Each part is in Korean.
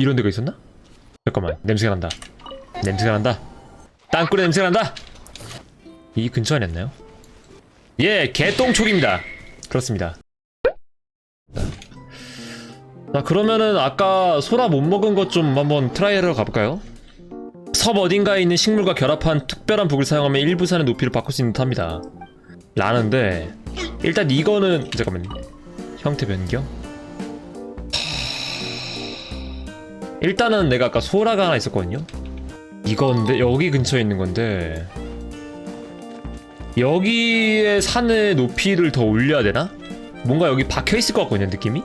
이런 데가 있었나? 잠깐만 냄새가 난다. 냄새가 난다. 땅굴에 냄새가 난다! 이 근처 아니었나요? 예 개똥촉입니다. 그렇습니다. 자 그러면은 아까 소라 못 먹은 것 좀 한번 트라이하러 가볼까요? 섬 어딘가에 있는 식물과 결합한 특별한 북을 사용하면 일부 산의 높이를 바꿀 수 있는 듯합니다. 라는데 일단 이거는 잠깐만 형태 변경 일단은 내가 아까 소라가 하나 있었거든요. 이건데 여기 근처에 있는 건데 여기에 산의 높이를 더 올려야 되나? 뭔가 여기 박혀 있을 것 같거든요 느낌이?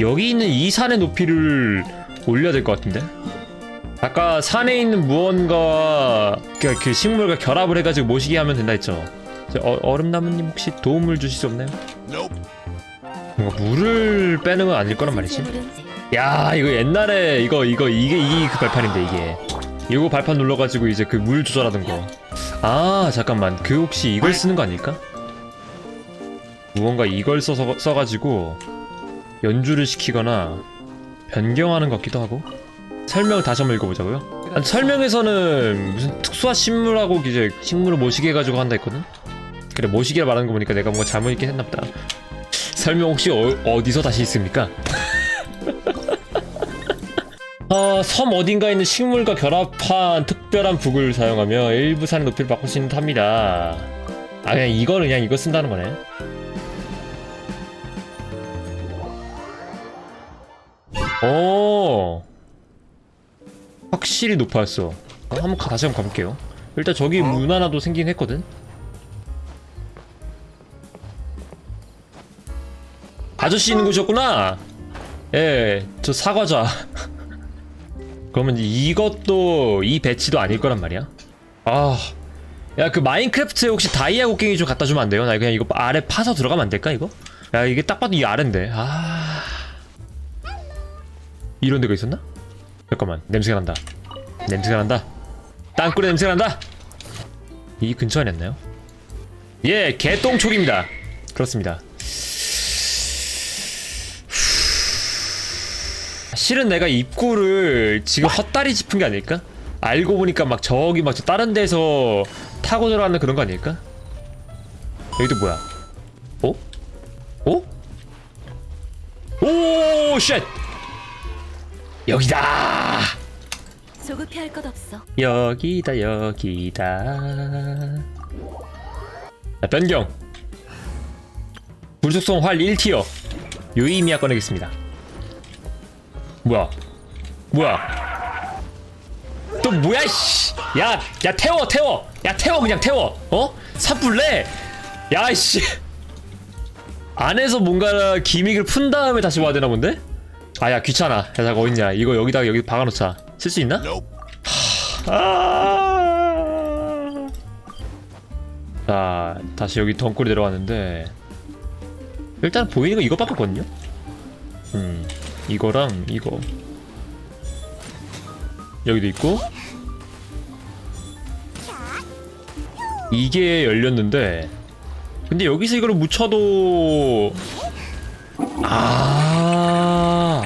여기 있는 이 산의 높이를 올려야 될 것 같은데? 아까 산에 있는 무언가와 그, 그 식물과 결합을 해가지고 모시게 하면 된다 했죠. 저 어, 얼음나무님 혹시 도움을 주실 수 없나요? 뭔가 물을 빼는 건 아닐 거란 말이지 야 이거 옛날에 이거 이거 이게 이게 그 발판인데 이게. 이거 발판 눌러가지고 이제 그 물 조절하던 거아 잠깐만. 그 혹시 이걸 쓰는 거 아닐까? 무언가 이걸 써서 써가지고 연주를 시키거나 변경하는 것 같기도 하고. 설명을 다시 한번 읽어보자고요. 아니, 설명에서는 무슨 특수한 식물하고 이제 식물을 모시게 해가지고 한다 했거든? 그래 모시게 말하는 거 보니까 내가 뭔가 잘못 읽긴 했나보다. 설명 혹시 어, 디서 다시 있습니까? 어, 섬 어딘가에 있는 식물과 결합한 특별한 북을 사용하며 일부 산의 높이를 바꿀 수 있는 탑니다. 아 그냥 이거는 그냥 이거 쓴다는 거네. 오, 확실히 높아졌어. 어, 한번 가, 다시 한번 가볼게요. 일단 저기 문 하나도 생긴 했거든. 아저씨 있는 곳이었구나. 예, 저 사과자. 그러면 이것도 이 배치도 아닐 거란 말이야. 아, 야 그 마인크래프트에 혹시 다이아 곡괭이 좀 갖다 주면 안 돼요? 나 그냥 이거 아래 파서 들어가면 안 될까 이거? 야 이게 딱 봐도 이 아래인데. 아, 이런 데가 있었나? 잠깐만 냄새가 난다. 냄새가 난다. 땅굴에 냄새가 난다. 이 근처 아니었나요? 예, 개똥촉입니다. 그렇습니다. 실은 내가 입구를 지금 헛다리 짚은 게 아닐까? 알고 보니까 막 저기 막 저 다른 데서 타고 들어가는 그런 거 아닐까? 여기도 뭐야? 어? 어? 오, 쉣! 여기다! 조급해할 것 없어. 여기다, 여기다. 자, 변경. 불속성 활 1티어. 유의미야 꺼내겠습니다. 뭐야? 뭐야? 또 뭐야 씨. 야, 야 태워 태워. 야 태워 그냥 태워. 어? 삽불래? 야 씨. 안에서 뭔가 기믹을 푼 다음에 다시 와야 되나 본데? 아 야 귀찮아. 야 잠깐 어딨냐? 이거 여기다가 여기 박아놓자. 쓸 수 있나? 아. 자 다시 여기 덩굴이 내려왔는데 일단 보이는 거 이거밖에 없거든요. 음. 이거랑 이거. 여기도 있고. 이게 열렸는데. 근데 여기서 이걸 묻혀도. 아.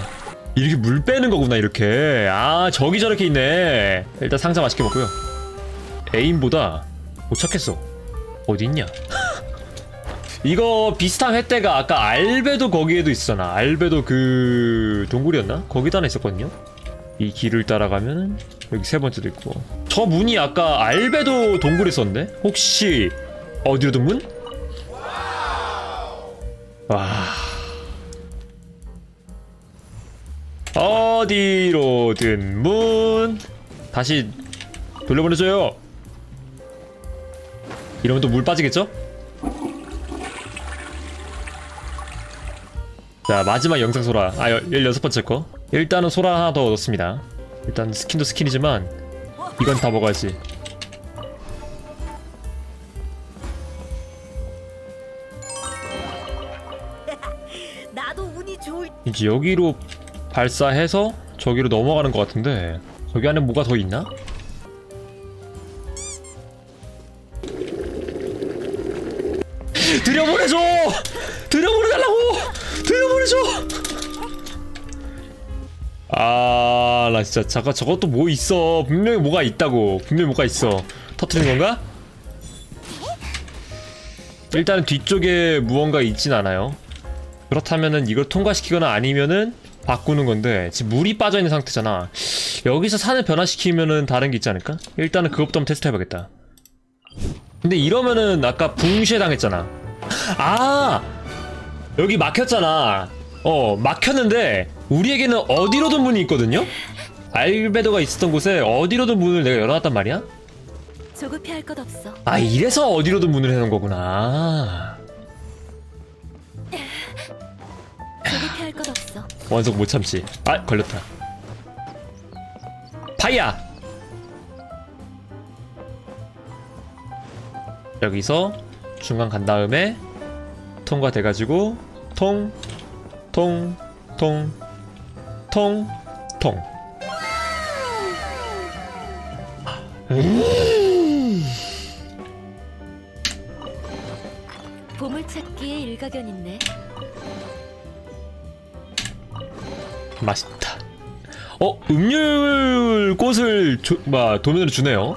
이렇게 물 빼는 거구나 이렇게. 아 저기 저렇게 있네. 일단 상자 맛있게 먹고요. 에임보다 못 찾겠어. 어디 있냐 이거 비슷한 횟대가 아까 알베도 거기에도 있었잖아. 알베도 그 동굴이었나? 거기도 하나 있었거든요. 이 길을 따라가면 여기 세 번째도 있고. 저 문이 아까 알베도 동굴에 있었는데? 혹시 어디로든 문? 와. 어디로든 문. 다시 돌려보내줘요. 이러면 또 물 빠지겠죠? 자 마지막 영상 소라 아 열- 16번째 거 일단은 소라 하나 더 얻었습니다 일단 스킨도 스킨이지만 이건 다 먹어야지 이제 여기로 발사해서 저기로 넘어가는 것 같은데 저기 안에 뭐가 더 있나? 들여보내줘! 들여보내달라고! 들여보내줘! 아, 나 진짜 잠깐 저것도 뭐 있어. 분명히 뭐가 있다고. 분명히 뭐가 있어. 터트린 건가? 일단은 뒤쪽에 무언가 있진 않아요. 그렇다면은 이걸 통과시키거나 아니면은 바꾸는 건데 지금 물이 빠져 있는 상태잖아. 여기서 산을 변화시키면은 다른 게 있지 않을까? 일단은 그것부터 한번 테스트 해보겠다. 근데 이러면은 아까 붕쉐 당했잖아. 아 여기 막혔잖아. 어 막혔는데 우리에게는 어디로든 문이 있거든요. 알베도가 있었던 곳에 어디로든 문을 내가 열어놨단 말이야. 조급해 할 것 없어. 아 이래서 어디로든 문을 해놓은 거구나. 조급해 할 것 없어. 원석 못 참지. 아 걸렸다. 파이야. 여기서 중간 간 다음에 통과돼가지고 통, 통, 통, 통, 통. 보물 찾기에 일가견 있네. 맛있다. 어 음률 꽃을 조, 막 도면으로 주네요.